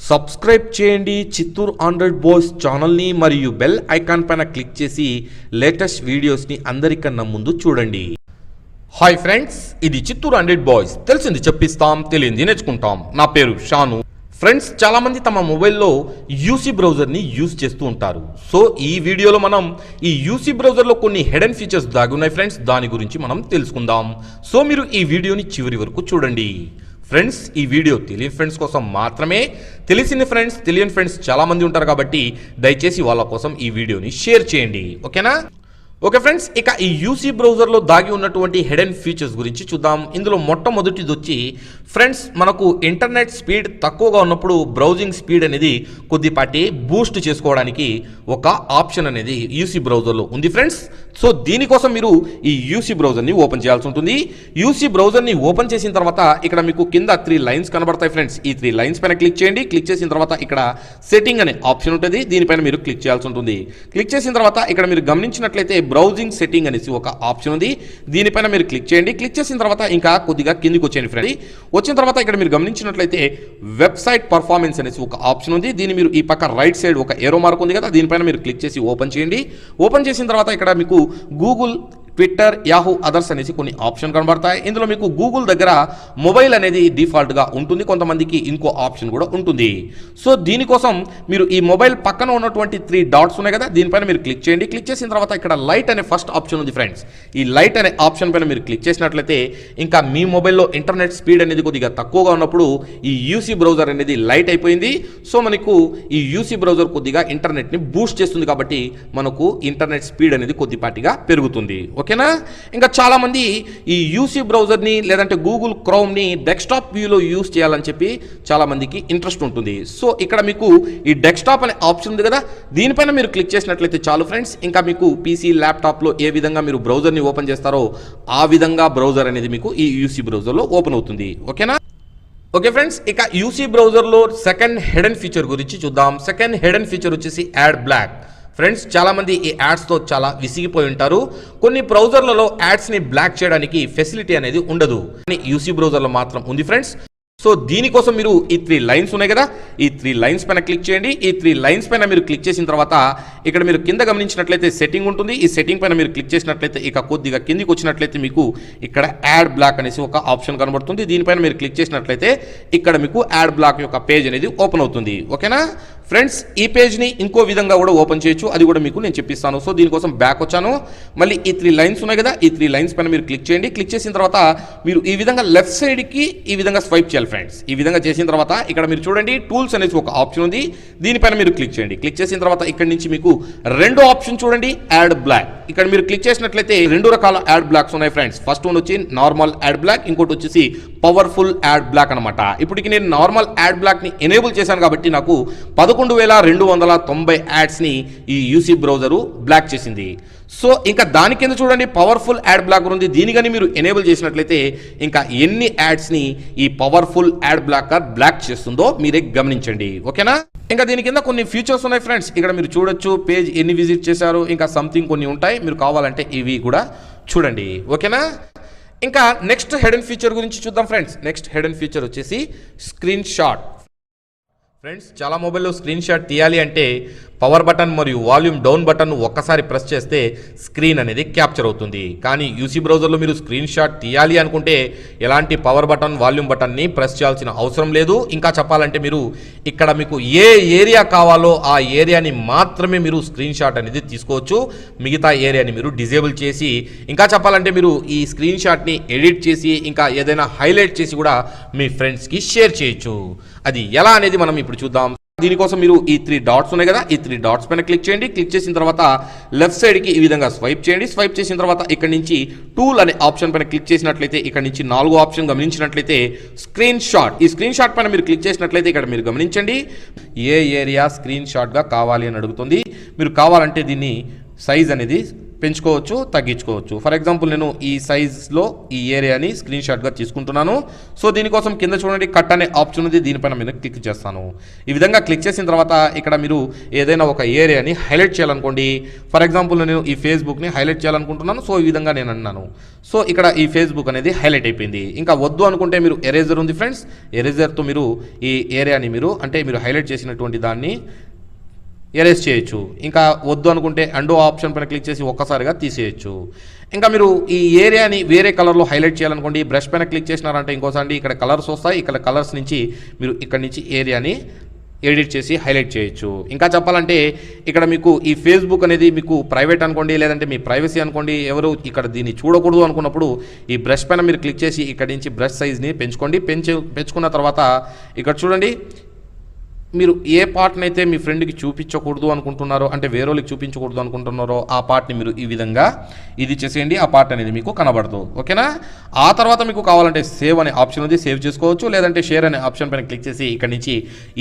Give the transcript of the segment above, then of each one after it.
Subscribe చేయండి Chittoor Android boys ఛానల్ని మరియు బెల్ ఐకాన్ పైన క్లిక్ చేసి లేటెస్ట్ వీడియోస్ని అందరికన్నా ముందు చూడండి. హాయ్ ఫ్రెండ్స్ ఇది చిత్తూరు హండ్రెడ్ బాయ్స్ తెలిసింది చెప్పిస్తాం తెలియంది నేర్చుకుంటాం. నా పేరు షాను. ఫ్రెండ్స్ చాలామంది తమ మొబైల్లో యూసీ బ్రౌజర్ని యూజ్ చేస్తూ ఉంటారు. సో ఈ వీడియోలో మనం ఈ యూసీ బ్రౌజర్లో కొన్ని హెడెన్ ఫీచర్స్ దాగి ఉన్నాయి ఫ్రెండ్స్. దాని గురించి మనం తెలుసుకుందాం. సో మీరు ఈ వీడియోని చివరి వరకు చూడండి. ఫ్రెండ్స్ ఈ వీడియో తెలియని ఫ్రెండ్స్ కోసం మాత్రమే తెలిసిన ఫ్రెండ్స్ తెలియని ఫ్రెండ్స్ చాలామంది ఉంటారు కాబట్టి దయచేసి వాళ్ళ కోసం ఈ వీడియోని షేర్ చేయండి. ఓకేనా? ఓకే ఫ్రెండ్స్ ఇక ఈ యూసీ బ్రౌజర్లో దాగి ఉన్నటువంటి హెడ్ అండ్ ఫీచర్స్ గురించి చూద్దాం. ఇందులో మొట్టమొదటిది వచ్చి ఫ్రెండ్స్ మనకు ఇంటర్నెట్ స్పీడ్ తక్కువగా ఉన్నప్పుడు బ్రౌజింగ్ స్పీడ్ అనేది కొద్దిపాటి బూస్ట్ చేసుకోవడానికి ఒక ఆప్షన్ అనేది యూసీ బ్రౌజర్లో ఉంది ఫ్రెండ్స్. సో దీనికోసం మీరు ఈ యూసీ బ్రౌజర్ని ఓపెన్ చేయాల్సి ఉంటుంది. యూసీ బ్రౌజర్ని ఓపెన్ చేసిన తర్వాత ఇక్కడ మీకు కింద త్రీ లైన్స్ కనబడతాయి ఫ్రెండ్స్. ఈ త్రీ లైన్స్ పైన క్లిక్ చేయండి. క్లిక్ చేసిన తర్వాత ఇక్కడ సెట్టింగ్ అనే ఆప్షన్ ఉంటుంది. దీనిపైన మీరు క్లిక్ చేయాల్సి ఉంటుంది. క్లిక్ చేసిన తర్వాత ఇక్కడ మీరు గమనించినట్లయితే బ్రౌజింగ్ సెట్టింగ్ అనేసి ఒక ఆప్షన్ ఉంది. దీనిపైన మీరు క్లిక్ చేయండి. క్లిక్ చేసిన తర్వాత ఇంకా కొద్దిగా కిందికి వచ్చేయండి ఫ్రెండ్ వచ్చిన తర్వాత ఇక్కడ మీరు గమనించినట్లయితే వెబ్సైట్ పర్ఫార్మెన్స్ అనేసి ఒక ఆప్షన్ ఉంది. దీన్ని మీరు ఈ పక్క రైట్ సైడ్ ఒక ఏరో మార్క్ ఉంది కదా దీనిపైన మీరు క్లిక్ చేసి ఓపెన్ చేయండి. ఓపెన్ చేసిన తర్వాత ఇక్కడ మీకు గూగుల్ ట్విట్టర్ యాహూ అదర్స్ అనేసి కొన్ని ఆప్షన్ కనబడతాయి. ఇందులో మీకు గూగుల్ దగ్గర మొబైల్ అనేది డిఫాల్ట్గా ఉంటుంది. కొంతమందికి ఇంకో ఆప్షన్ కూడా ఉంటుంది. సో దీనికోసం మీరు ఈ మొబైల్ పక్కన ఉన్నటువంటి త్రీ డాట్స్ ఉన్నాయి కదా దీనిపైన మీరు క్లిక్ చేయండి. క్లిక్ చేసిన తర్వాత ఇక్కడ లైట్ అనే ఫస్ట్ ఆప్షన్ ఉంది ఫ్రెండ్స్ ఈ లైట్ అనే ఆప్షన్ పైన మీరు క్లిక్ చేసినట్లయితే ఇంకా మీ మొబైల్లో ఇంటర్నెట్ స్పీడ్ అనేది కొద్దిగా తక్కువగా ఉన్నప్పుడు ఈ యూసీ బ్రౌజర్ అనేది లైట్ అయిపోయింది. సో మనకు ఈ యూసీ బ్రౌజర్ కొద్దిగా ఇంటర్నెట్ని బూస్ట్ చేస్తుంది కాబట్టి మనకు ఇంటర్నెట్ స్పీడ్ అనేది కొద్దిపాటిగా పెరుగుతుంది. ఓకేనా? ఇంకా చాలామంది ఈ యూసీ బ్రౌజర్ని లేదంటే గూగుల్ క్రోమ్ని డెస్క్టాప్ వ్యూలో యూస్ చేయాలని చెప్పి చాలామందికి ఇంట్రెస్ట్ ఉంటుంది. సో ఇక్కడ మీకు ఈ డెస్క్టాప్ అనే ఆప్షన్ ఉంది కదా? దీనిపైన మీరు క్లిక్ చేసినట్లయితే చాలు ఫ్రెండ్స్. ఇంకా మీకు పీసీ ల్యాప్టాప్లో ఏ విధంగా మీరు బ్రౌజర్ని ఓపెన్ చేస్తారో ఆ విధంగా బ్రౌజర్ అనేది మీకు ఈ యూసీ బ్రౌజర్లో ఓపెన్ అవుతుంది. ఓకేనా? ఓకే ఫ్రెండ్స్ ఇక యూసీ బ్రౌజర్లో సెకండ్ హెడెన్ ఫీచర్ గురించి చూద్దాం. సెకండ్ హెడెన్ ఫీచర్ వచ్చేసి యాడ్ బ్లాక్. ఫ్రెండ్స్ చాలామంది ఈ యాడ్స్తో చాలా విసిగిపోయి ఉంటారు. కొన్ని బ్రౌజర్లలో యాడ్స్ని బ్లాక్ చేయడానికి ఫెసిలిటీ అనేది ఉండదు. కానీ యూసీ బ్రౌజర్లో మాత్రం ఉంది ఫ్రెండ్స్. సో దీనికోసం మీరు ఈ త్రీ లైన్స్ ఉన్నాయి కదా? ఈ త్రీ లైన్స్ పైన క్లిక్ చేయండి. ఈ త్రీ లైన్స్ పైన మీరు క్లిక్ చేసిన తర్వాత ఇక్కడ మీరు కింద గమనించినట్లయితే సెట్టింగ్ ఉంటుంది. ఈ సెట్టింగ్ పైన మీరు క్లిక్ చేసినట్లయితే ఇక కొద్దిగా కిందికి వచ్చినట్లయితే మీకు ఇక్కడ యాడ్ బ్లాక్ అనేసి ఒక ఆప్షన్ కనబడుతుంది. దీనిపైన మీరు క్లిక్ చేసినట్లయితే ఇక్కడ మీకు యాడ్ బ్లాక్ యొక్క పేజ్ అనేది ఓపెన్ అవుతుంది. ఓకేనా? ఫ్రెండ్స్ ఈ పేజ్ని ఇంకో విధంగా కూడా ఓపెన్ చేయొచ్చు. అది కూడా మీకు నేను చెప్పిస్తాను. సో దీనికోసం బ్యాక్ వచ్చాను. మళ్ళీ ఈ త్రీ లైన్స్ ఉన్నాయి కదా ఈ త్రీ లైన్స్ పైన మీరు క్లిక్ చేయండి. క్లిక్ చేసిన తర్వాత మీరు ఈ విధంగా లెఫ్ట్ సైడ్కి ఈ విధంగా స్వైప్ చేయాలి ఫ్రెండ్స్ ఈ విధంగా చేసిన తర్వాత ఇక్కడ మీరు చూడండి టూల్స్ అనేది ఒక ఆప్షన్ ఉంది. దీనిపైన మీరు క్లిక్ చేయండి. క్లిక్ చేసిన తర్వాత ఇక్కడ నుంచి మీకు రెండు ఆప్షన్ చూడండి యాడ్ బ్లాక్ ఇక్కడ మీరు క్లిక్ చేసినట్లయితే రెండు రకాల యాడ్ బ్లాక్స్ ఉన్నాయి ఫ్రెండ్స్ ఫస్ట్ వన్ వచ్చి నార్మల్ యాడ్ బ్లాక్ ఇంకోటి వచ్చేసి పవర్ఫుల్ యాడ్ బ్లాక్ అనమాట ఇప్పటికి నేను నార్మల్ యాడ్ బ్లాక్ని ఎనేబుల్ చేశాను కాబట్టి నాకు పదకొండు వేల రెండు వందల తొంభై యాడ్స్ని ఈ యూసీ బ్రౌజరు బ్లాక్ చేసింది. సో ఇంకా దాని కింద చూడండి పవర్ఫుల్ యాడ్ బ్లాక్ ఉంది. దీని కానీ మీరు ఎనేబుల్ చేసినట్లయితే ఇంకా ఎన్ని యాడ్స్ని ఈ పవర్ఫుల్ యాడ్ బ్లాకర్ బ్లాక్ చేస్తుందో మీరే గమనించండి. ఓకేనా? ఇంకా దీని కింద కొన్ని ఫీచర్స్ ఉన్నాయి ఫ్రెండ్స్. ఇక్కడ మీరు చూడొచ్చు పేజ్ ఎన్ని విజిట్ చేశారు ఇంకా సంథింగ్ కొన్ని ఉంటాయి. మీరు కావాలంటే ఇవి కూడా చూడండి. ఓకేనా? ఇంకా నెక్స్ట్ హెడెన్ ఫీచర్ గురించి చూద్దాం ఫ్రెండ్స్. నెక్స్ట్ హెడెన్ ఫీచర్ వచ్చేసి స్క్రీన్ షాట్. ఫ్రెండ్స్ చాలా మొబైల్లో స్క్రీన్ షాట్ తీయాలి అంటే పవర్ బటన్ మరియు వాల్యూమ్ డౌన్ బటన్ ఒక్కసారి ప్రెస్ చేస్తే స్క్రీన్ అనేది క్యాప్చర్ అవుతుంది. కానీ యూసీ బ్రౌజర్లో మీరు స్క్రీన్ షాట్ తీయాలి అనుకుంటే ఎలాంటి పవర్ బటన్ వాల్యూమ్ బటన్ని ప్రెస్ చేయాల్సిన అవసరం లేదు. ఇంకా చెప్పాలంటే మీరు ఇక్కడ మీకు ఏ ఏరియా కావాలో ఆ ఏరియాని మాత్రమే మీరు స్క్రీన్ షాట్ అనేది తీసుకోవచ్చు. మిగతా ఏరియాని మీరు డిజేబుల్ చేసి ఇంకా చెప్పాలంటే మీరు ఈ స్క్రీన్ షాట్ని ఎడిట్ చేసి ఇంకా ఏదైనా హైలైట్ చేసి కూడా మీ ఫ్రెండ్స్కి షేర్ చేయొచ్చు. అది ఎలా అనేది మనం ఇప్పుడు చూద్దాం. దీనికోసం మీరు ఈ త్రీ డాట్స్ ఉన్నాయి కదా ఈ త్రీ డాట్స్ పైన క్లిక్ చేయండి. క్లిక్ చేసిన తర్వాత లెఫ్ట్ సైడ్కి ఈ విధంగా స్వైప్ చేయండి. స్వైప్ చేసిన తర్వాత ఇక్కడ నుంచి టూల్ అనే ఆప్షన్ పైన క్లిక్ చేసినట్లయితే ఇక్కడ నుంచి నాలుగో ఆప్షన్ గమనించినట్లయితే స్క్రీన్ షాట్ ఈ స్క్రీన్ షాట్ పైన మీరు క్లిక్ చేసినట్లయితే ఇక్కడ మీరు గమనించండి. ఏ ఏరియా స్క్రీన్ షాట్గా కావాలి అని అడుగుతుంది. మీరు కావాలంటే దీన్ని సైజ్ అనేది పెంచుకోవచ్చు తగ్గించుకోవచ్చు. ఫర్ ఎగ్జాంపుల్ నేను ఈ సైజ్లో ఈ ఏరియాని స్క్రీన్ షాట్గా తీసుకుంటున్నాను. సో దీనికోసం కింద చూడండి కట్ అనే ఆప్షన్ ఉంది. దీనిపైన మీద క్లిక్ చేస్తాను. ఈ విధంగా క్లిక్ చేసిన తర్వాత ఇక్కడ మీరు ఏదైనా ఒక ఏరియాని హైలైట్ చేయాలనుకోండి. ఫర్ ఎగ్జాంపుల్ నేను ఈ ఫేస్బుక్ని హైలైట్ చేయాలనుకుంటున్నాను. సో ఈ విధంగా నేను అన్నాను. సో ఇక్కడ ఈ ఫేస్బుక్ అనేది హైలైట్ అయిపోయింది. ఇంకా వద్దు అనుకుంటే మీరు ఎరేజర్ ఉంది ఫ్రెండ్స్ ఎరేజర్తో మీరు ఈ ఏరియాని మీరు అంటే మీరు హైలైట్ చేసినటువంటి దాన్ని ఎరేజ్ చేయొచ్చు. ఇంకా వద్దు అనుకుంటే అండో ఆప్షన్ పైన క్లిక్ చేసి ఒక్కసారిగా తీసేయచ్చు. ఇంకా మీరు ఈ ఏరియాని వేరే కలర్లో హైలైట్ చేయాలనుకోండి బ్రష్ పైన క్లిక్ చేసినారంటే ఇంకోసారి ఇక్కడ కలర్స్ వస్తాయి. ఇక్కడ కలర్స్ నుంచి మీరు ఇక్కడ నుంచి ఏరియాని ఎడిట్ చేసి హైలైట్ చేయొచ్చు. ఇంకా చెప్పాలంటే ఇక్కడ మీకు ఈ ఫేస్బుక్ అనేది మీకు ప్రైవేట్ అనుకోండి లేదంటే మీ ప్రైవసీ అనుకోండి ఎవరు ఇక్కడ దీన్ని చూడకూడదు అనుకున్నప్పుడు ఈ బ్రష్ పైన మీరు క్లిక్ చేసి ఇక్కడ నుంచి బ్రష్ సైజ్ని పెంచుకోండి. పెంచు పెంచుకున్న తర్వాత ఇక్కడ చూడండి మీరు ఏ పార్ట్నైతే మీ ఫ్రెండ్కి చూపించకూడదు అనుకుంటున్నారో అంటే వేరే వాళ్ళకి చూపించకూడదు అనుకుంటున్నారో ఆ పార్ట్ని మీరు ఈ విధంగా ఇది చేసేయండి ఆ పార్ట్ అనేది మీకు కనబడదు. ఓకేనా? ఆ తర్వాత మీకు కావాలంటే సేవ్ అనే ఆప్షన్ ఉంది సేవ్ చేసుకోవచ్చు. లేదంటే షేర్ అనే ఆప్షన్ పైన క్లిక్ చేసి ఇక్కడ నుంచి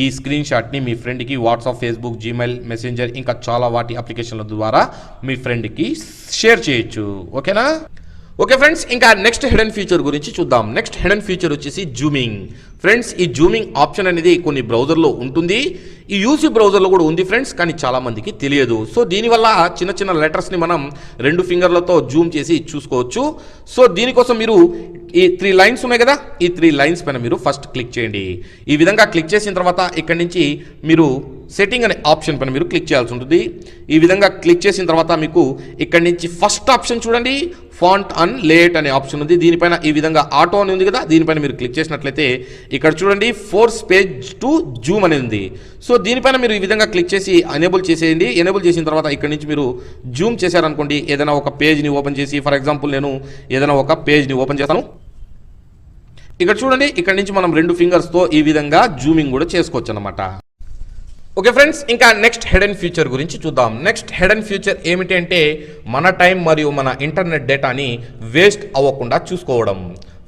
ఈ స్క్రీన్ షాట్ని మీ ఫ్రెండ్కి వాట్సాప్ ఫేస్బుక్ జీమెయిల్ మెసెంజర్ ఇంకా చాలా వాటి అప్లికేషన్ల ద్వారా మీ ఫ్రెండ్కి షేర్ చేయొచ్చు. ఓకేనా? ఓకే ఫ్రెండ్స్ ఇంకా నెక్స్ట్ హిడెన్ ఫీచర్ గురించి చూద్దాం. నెక్స్ట్ హిడెన్ ఫీచర్ వచ్చేసి జూమింగ్ ఫ్రెండ్స్ ఈ జూమింగ్ ఆప్షన్ అనేది కొన్ని బ్రౌజర్లో ఉంటుంది. ఈ యూసీ బ్రౌజర్లో కూడా ఉంది ఫ్రెండ్స్ కానీ చాలామందికి తెలియదు. సో దీనివల్ల చిన్న చిన్న లెటర్స్ని మనం రెండు ఫింగర్లతో జూమ్ చేసి చూసుకోవచ్చు. సో దీనికోసం మీరు ఈ త్రీ లైన్స్ ఉన్నాయి కదా? ఈ త్రీ లైన్స్ పైన మీరు ఫస్ట్ క్లిక్ చేయండి. ఈ విధంగా క్లిక్ చేసిన తర్వాత ఇక్కడి నుంచి మీరు సెట్టింగ్ అనే ఆప్షన్ పైన మీరు క్లిక్ చేయాల్సి ఉంటుంది. ఈ విధంగా క్లిక్ చేసిన తర్వాత మీకు ఇక్కడి నుంచి ఫస్ట్ ఆప్షన్ చూడండి. ఫాంట్ అన్ లేట్ అనే ఆప్షన్ ఉంది. దీనిపైన ఈ విధంగా ఆటో అని ఉంది కదా దీనిపైన మీరు క్లిక్ చేసినట్లయితే ఇక్కడ చూడండి ఫోర్స్ పేజ్ టు జూమ్ అనేది ఉంది. సో దీనిపైన మీరు ఈ విధంగా క్లిక్ చేసి ఎనేబుల్ చేసేయండి. ఎనేబుల్ చేసిన తర్వాత ఇక్కడ నుంచి మీరు జూమ్ చేశారనుకోండి ఏదైనా ఒక పేజ్ని ఓపెన్ చేసి ఫర్ ఎగ్జాంపుల్ నేను ఏదైనా ఒక పేజ్ని ఓపెన్ చేస్తాను. ఇక్కడ చూడండి ఇక్కడ నుంచి మనం రెండు ఫింగర్స్తో ఈ విధంగా జూమింగ్ కూడా చేసుకోవచ్చు అనమాట ఓకే ఫ్రెండ్స్ ఇంకా నెక్స్ట్ హెడెన్ ఫ్యూచర్ గురించి చూద్దాం. నెక్స్ట్ హెడెన్ ఫ్యూచర్ ఏమిటి అంటే మన టైం మరియు మన ఇంటర్నెట్ డేటాని వేస్ట్ అవ్వకుండా చూసుకోవడం.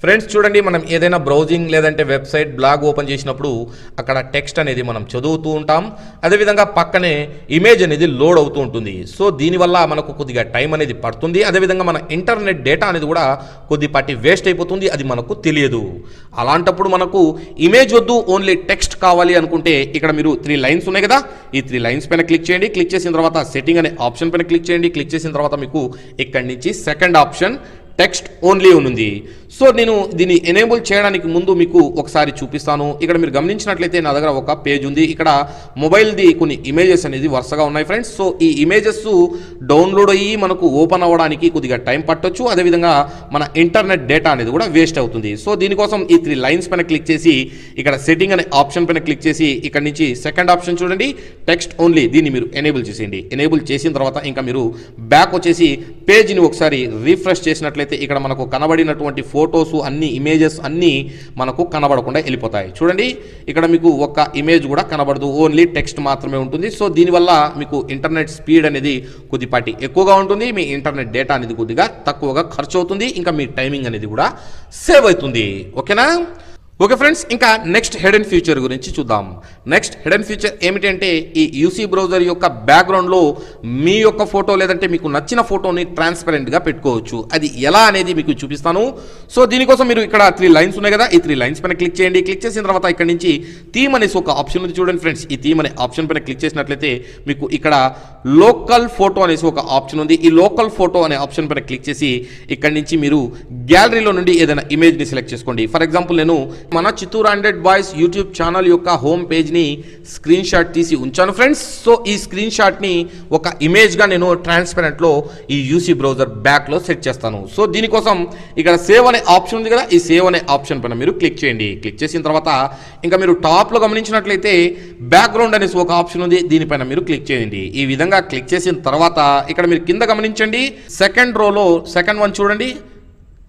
ఫ్రెండ్స్ చూడండి మనం ఏదైనా బ్రౌజింగ్ లేదంటే వెబ్సైట్ బ్లాగ్ ఓపెన్ చేసినప్పుడు అక్కడ టెక్స్ట్ అనేది మనం చదువుతూ ఉంటాం. అదేవిధంగా పక్కనే ఇమేజ్ అనేది లోడ్ అవుతూ ఉంటుంది. సో దీనివల్ల మనకు కొద్దిగా టైం అనేది పడుతుంది. అదేవిధంగా మన ఇంటర్నెట్ డేటా అనేది కూడా కొద్దిపాటి వేస్ట్ అయిపోతుంది. అది మనకు తెలియదు. అలాంటప్పుడు మనకు ఇమేజ్ వద్దు ఓన్లీ టెక్స్ట్ కావాలి అనుకుంటే ఇక్కడ మీరు త్రీ లైన్స్ ఉన్నాయి కదా? ఈ త్రీ లైన్స్ పైన క్లిక్ చేయండి. క్లిక్ చేసిన తర్వాత సెట్టింగ్ అనే ఆప్షన్ పైన క్లిక్ చేయండి. క్లిక్ చేసిన తర్వాత మీకు ఇక్కడి నుంచి సెకండ్ ఆప్షన్ టెక్స్ట్ ఓన్లీ ఉంది. సో నేను దీన్ని ఎనేబుల్ చేయడానికి ముందు మీకు ఒకసారి చూపిస్తాను. ఇక్కడ మీరు గమనించినట్లయితే నా దగ్గర ఒక పేజ్ ఉంది. ఇక్కడ మొబైల్ది కొన్ని ఇమేజెస్ అనేది వరుసగా ఉన్నాయి ఫ్రెండ్స్. సో ఈ ఇమేజెస్ డౌన్లోడ్ అయ్యి మనకు ఓపెన్ అవ్వడానికి కొద్దిగా టైం పట్టొచ్చు. అదేవిధంగా మన ఇంటర్నెట్ డేటా అనేది కూడా వేస్ట్ అవుతుంది. సో దీనికోసం ఈ త్రీ లైన్స్ పైన క్లిక్ చేసి ఇక్కడ సెట్టింగ్ అనే ఆప్షన్ పైన క్లిక్ చేసి ఇక్కడ నుంచి సెకండ్ ఆప్షన్ చూడండి. టెక్స్ట్ ఓన్లీ దీన్ని మీరు ఎనేబుల్ చేసేయండి. ఎనేబుల్ చేసిన తర్వాత ఇంకా మీరు బ్యాక్ వచ్చేసి పేజ్ని ఒకసారి రీఫ్రెష్ చేసినట్లయితే ఇక్కడ మనకు కనబడినటువంటి ఫొటోస్ అన్ని ఇమేజెస్ అన్నీ మనకు కనబడకుండా వెళ్ళిపోతాయి. చూడండి ఇక్కడ మీకు ఒక ఇమేజ్ కూడా కనబడదు. ఓన్లీ టెక్స్ట్ మాత్రమే ఉంటుంది. సో దీనివల్ల మీకు ఇంటర్నెట్ స్పీడ్ అనేది కొద్దిపాటి ఎక్కువగా ఉంటుంది. మీ ఇంటర్నెట్ డేటా అనేది కొద్దిగా తక్కువగా ఖర్చు అవుతుంది ఇంకా మీ టైమింగ్ అనేది కూడా సేవ్ అవుతుంది. ఓకేనా? ఓకే ఫ్రెండ్స్ ఇంకా నెక్స్ట్ హెడ్ అండ్ ఫ్యూచర్ గురించి చూద్దాం. నెక్స్ట్ హెడ్ అండ్ ఫ్యూచర్ ఏమిటంటే ఈ యూసీ బ్రౌజర్ యొక్క బ్యాక్గ్రౌండ్లో మీ యొక్క ఫోటో లేదంటే మీకు నచ్చిన ఫోటోని ట్రాన్స్పరెంట్గా పెట్టుకోవచ్చు. అది ఎలా అనేది మీకు చూపిస్తాను. సో దీనికోసం మీరు ఇక్కడ త్రీ లైన్స్ ఉన్నాయి కదా ఈ త్రీ లైన్స్ పైన క్లిక్ చేయండి. క్లిక్ చేసిన తర్వాత ఇక్కడ నుంచి థీమ్ అనేసి ఒక ఆప్షన్ ఉంది చూడండి ఫ్రెండ్స్. ఈ థీమ్ అనే ఆప్షన్ పైన క్లిక్ చేసినట్లయితే మీకు ఇక్కడ లోకల్ ఫోటో అనేసి ఒక ఆప్షన్ ఉంది. ఈ లోకల్ ఫోటో అనే ఆప్షన్ పైన క్లిక్ చేసి ఇక్కడ నుంచి మీరు గ్యాలరీలో నుండి ఏదైనా ఇమేజ్ని సెలెక్ట్ చేసుకోండి. ఫర్ ఎగ్జాంపుల్ నేను మన Chittoor hundred boys YouTube channel యొక్క హోమ్ పేజ్ని స్క్రీన్ షాట్ తీసి ఉంచాను ఫ్రెండ్స్. సో ఈ స్క్రీన్ షాట్ని ఒక ఇమేజ్గా నేను ట్రాన్స్పరెంట్లో ఈ యూసీ బ్రౌజర్ బ్యాక్లో సెట్ చేస్తాను. సో దీనికోసం ఇక్కడ సేవ్ అనే ఆప్షన్ ఉంది కదా ఈ సేవ్ అనే ఆప్షన్ పైన మీరు క్లిక్ చేయండి. క్లిక్ చేసిన తర్వాత ఇంకా మీరు టాప్లో గమనించినట్లయితే బ్యాక్గ్రౌండ్ అనేసి ఒక ఆప్షన్ ఉంది దీనిపైన మీరు క్లిక్ చేయండి. ఈ విధంగా క్లిక్ చేసిన తర్వాత ఇక్కడ మీరు కింద గమనించండి. సెకండ్ రోలో సెకండ్ వన్ చూడండి.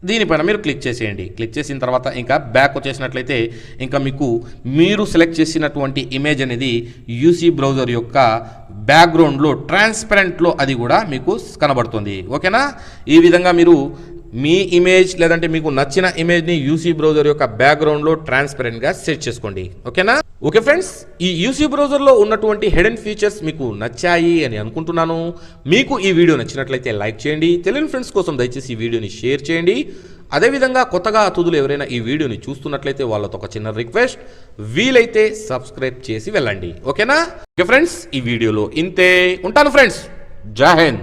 దీనిపైన మీరు క్లిక్ చేసేయండి. క్లిక్ చేసిన తర్వాత ఇంకా బ్యాక్ వచ్చేసినట్లయితే ఇంకా మీకు మీరు సెలెక్ట్ చేసినటువంటి ఇమేజ్ అనేది యూసీ బ్రౌజర్ యొక్క బ్యాక్గ్రౌండ్లో ట్రాన్స్పరెంట్లో అది కూడా మీకు కనబడుతుంది. ఓకేనా? ఈ విధంగా మీరు మీ ఇమేజ్ లేదంటే మీకు నచ్చిన ఇమేజ్ని యూసీ బ్రౌజర్ యొక్క బ్యాక్గ్రౌండ్లో ట్రాన్స్పరెంట్గా సెట్ చేసుకోండి. ఓకేనా? ఓకే ఫ్రెండ్స్ ఈ యూసీ బ్రౌజర్లో ఉన్నటువంటి హెడెన్ ఫీచర్స్ మీకు నచ్చాయి అని అనుకుంటున్నాను. మీకు ఈ వీడియో నచ్చినట్లయితే లైక్ చేయండి. తెలియని ఫ్రెండ్స్ కోసం దయచేసి ఈ వీడియోని షేర్ చేయండి. అదేవిధంగా కొత్తగా అతుదులు ఎవరైనా ఈ వీడియోని చూస్తున్నట్లయితే వాళ్ళతో ఒక చిన్న రిక్వెస్ట్ వీలైతే సబ్స్క్రైబ్ చేసి వెళ్ళండి. ఓకేనా? ఓకే ఫ్రెండ్స్ ఈ వీడియోలో ఇంతే. ఉంటాను ఫ్రెండ్స్. జాహెన్